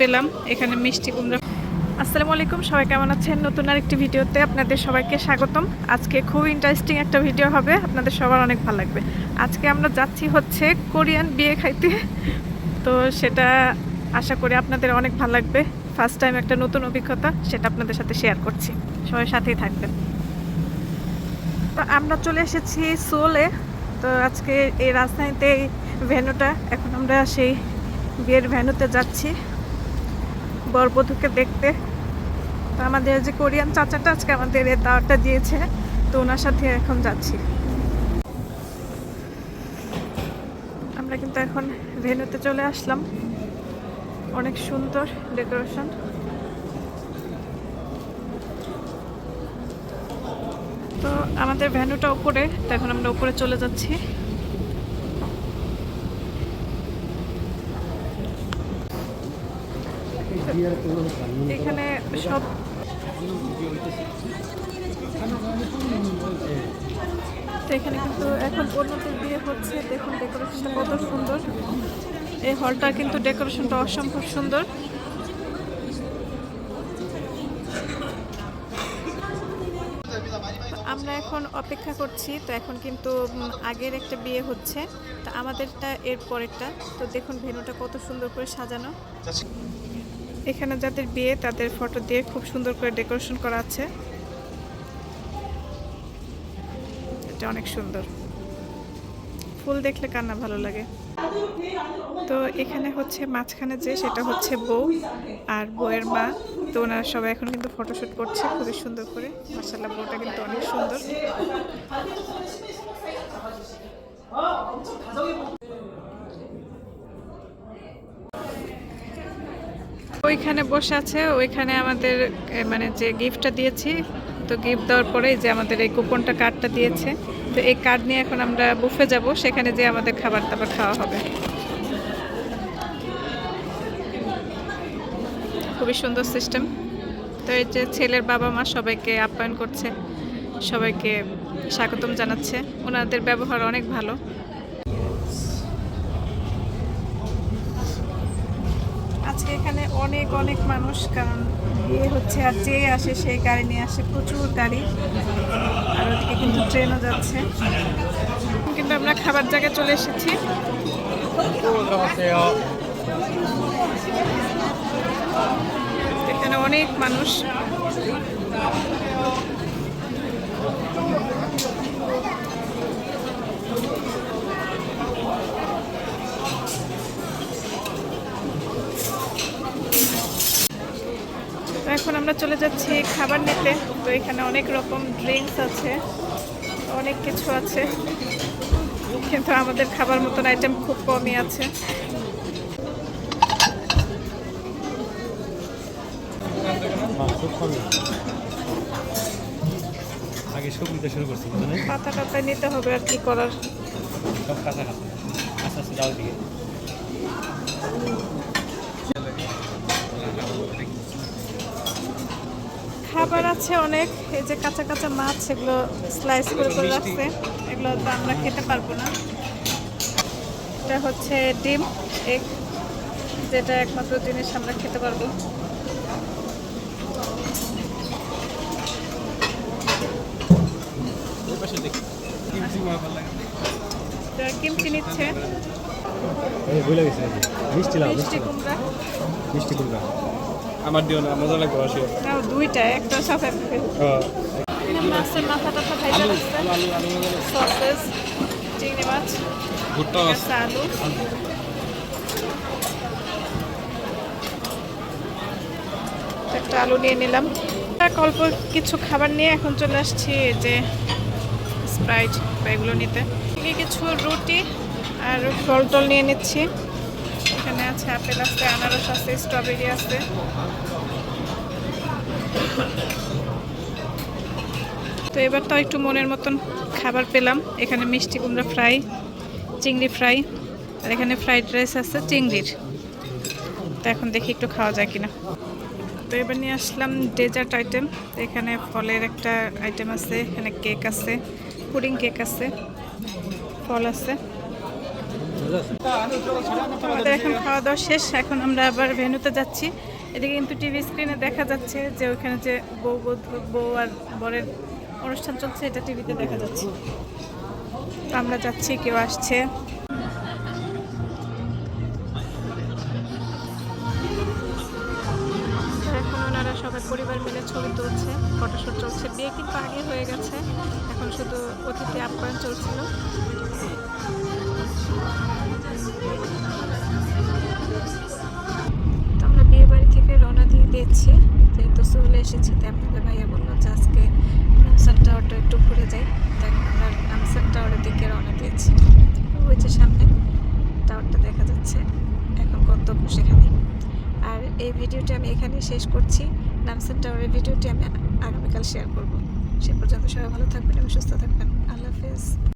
পেলাম, এখানে মিষ্টি কুমড়া। আসসালামু আলাইকুম, সবাই কেমন আছেন? নতুন আরেকটি ভিডিওতে আপনাদের সবাইকে স্বাগতম। আজকে খুব ইন্টারেস্টিং একটা ভিডিও হবে, আপনাদের সবার অনেক ভালো লাগবে। আজকে আমরা যাচ্ছি হচ্ছে কোরিয়ান বিয়ে খাইতে। তো সেটা আশা করি আপনাদের অনেক ভালো লাগবে। ফার্স্ট টাইম একটা নতুন অভিজ্ঞতা, সেটা আপনাদের সাথে শেয়ার করছি। সবাই সাথেই থাকবেন। তো আমরা চলে এসেছি সোলে। তো আজকে এই রাজধানীতে এই ভেন্যুটা, এখন আমরা সেই বিয়ের ভেন্যুতে যাচ্ছি বরবধূকে দেখতে। তো আমাদের যে কোরিয়ান চাচাটা আজকে আমাদের এই দাওয়াতটা দিয়েছে, তো ওনার সাথে এখন যাচ্ছি। আমরা কিন্তু এখন ভেন্যুতে চলে আসলাম। অনেক সুন্দর ডেকোরেশন। তো আমাদের ভ্যানুটা উপরে, তো এখন আমরা উপরে চলে যাচ্ছি। এখানে সব এখানে কিন্তু এখন অন্যদের বিয়ে হচ্ছে। দেখুন ডেকোরেশনটা কত সুন্দর। এই হলটা কিন্তু ডেকোরেশনটা অসম্ভব সুন্দর। আমরা এখন অপেক্ষা করছি, তো এখন কিন্তু আগের একটা বিয়ে হচ্ছে। তো আমাদেরটা এর পরেরটা। তো দেখুন, ভেনুটা কত সুন্দর করে সাজানো। এখানে যাদের বিয়ে, তাদের ফটো দিয়ে খুব সুন্দর করে ডেকোরেশন করা আছে। এটা অনেক সুন্দর। ফুল দেখলে কান্না ভালো লাগে। তো এখানে হচ্ছে মাঝখানে যে, সেটা হচ্ছে বউ আর বউয়ের মা। তো ওনারা সবাই এখন কিন্তু ফটোশ্যুট করছে, খুবই সুন্দর করে। মাসাল্লাহ বউটা কিন্তু অনেক সুন্দর। ওইখানে বসে আছে, ওইখানে আমাদের মানে যে গিফটটা দিয়েছি, তো গিফট দেওয়ার পরে যে আমাদের এই কুপনটা কার্ডটা দিয়েছে, তো এই কার্ড নিয়ে এখন আমরা বুফে যাব, সেখানে যে আমাদের খাবার দাবার খাওয়া হবে। খুবই সুন্দর সিস্টেম তো এই যে ছেলের বাবা মা সবাইকে আপ্যায়ন করছে, সবাইকে স্বাগতম জানাচ্ছে। ওনাদের ব্যবহার অনেক ভালো। আজকে এখানে অনেক অনেক মানুষ, কারণ বিয়ে হচ্ছে আর যে আসে সেই গাড়ি নিয়ে আসে প্রচুর গাড়ি। আর ওদিকে কিন্তু ট্রেনও যাচ্ছে। কিন্তু আমরা খাবার জায়গায় চলে এসেছি। এখানে অনেক মানুষ। এখন আমরা চলে যাচ্ছি খাবার নিতে। তো এখানে অনেক রকম ড্রিঙ্কস আছে অনেক কিছু আছে। কিন্তু আমাদের খাবার মতন আইটেম খুব কমই আছে। আগে সব নিতে শুরু করছি পাতা নিতে হবে আর কি করার? সব কাঁচা কাঁচা। আস্তে আস্তে যাও দিকে খাবার আছে অনেক। এই যে কাঁচা কাঁচা মাছ এগুলো স্লাইস করে করে রাখছে। এগুলো তো আমরা খেতে পারব না। এটা হচ্ছে ডিম এগ যেটা একমাত্র জিনিস আমরা খেতে পারব। এটা কিমচি নিচ্ছে। মিষ্টি কুমড়া। মিষ্টি কুমড়া। আমার দিও না মজা লাগবে আসে নাও দুইটা একটা সফেদ মাছের মাথা টাথা ভাইজা সসেস চিংড়ি মাছ ভুট্টা আছে আলু। একটা আলু নিয়ে নিলাম। অল্প কিছু খাবার নিয়ে এখন চলে আসছি যে স্প্রাইট বা এগুলো নিতে। কিছু রুটি আর ফল টল নিয়ে নিচ্ছি। এখানে আছে আপেল আছে, আনারস আছে, স্ট্রবেরি আছে। তো এবার তো একটু মনের মতন খাবার পেলাম। এখানে মিষ্টি কুমড়া ফ্রাই, চিংড়ি ফ্রাই, আর এখানে ফ্রাইড রাইস আছে, চিংড়ির। তো এখন দেখি একটু খাওয়া যায় কিনা। তো এবার নিয়ে আসলাম ডেজার্ট আইটেম। এখানে ফলের একটা আইটেম আছে, এখানে কেক আছে, পুডিং কেক আছে, ফল আছে। আমাদের এখন খাওয়া দাওয়া শেষ, এখন আমরা আবার ভেন্যুতে যাচ্ছি। এদিকে কিন্তু টিভি স্ক্রিনে দেখা যাচ্ছে যে ওখানে যে বউ বউ আর বরের অনুষ্ঠান চলছে, এটা টিভিতে দেখা যাচ্ছে। আমরা যাচ্ছি, কেউ আসছে। সবাই পরিবার মিলে ছবি তুলছে, ফটোশুট চলছে, বিয়ে কিন্তু আগে হয়ে গেছে। এখন শুধু অতিথি আপ্যায়ন চলছিল। তো আমরা বিয়ে বাড়ি থেকে রওনা দিয়ে দিয়েছি। যেহেতু চলে এসেছি তাই আপনাদের ভাইয়া বলল যে আজকে নামসান টাওয়ারটা একটু ঘুরে যাই। তাই আমরা নামসান টাওয়ারের দিকে রওনা দিয়েছি। ওই যে সামনে টাওয়ারটা দেখা যাচ্ছে। এখন গন্তব্য সেখানে। আর এই ভিডিওটি আমি এখানেই শেষ করছি। নামসান টাওয়ারের ভিডিওটি আমি আগামীকাল শেয়ার করব। সে পর্যন্ত সবাই ভালো থাকবেন এবং সুস্থ থাকবেন। আল্লাহ হাফেজ।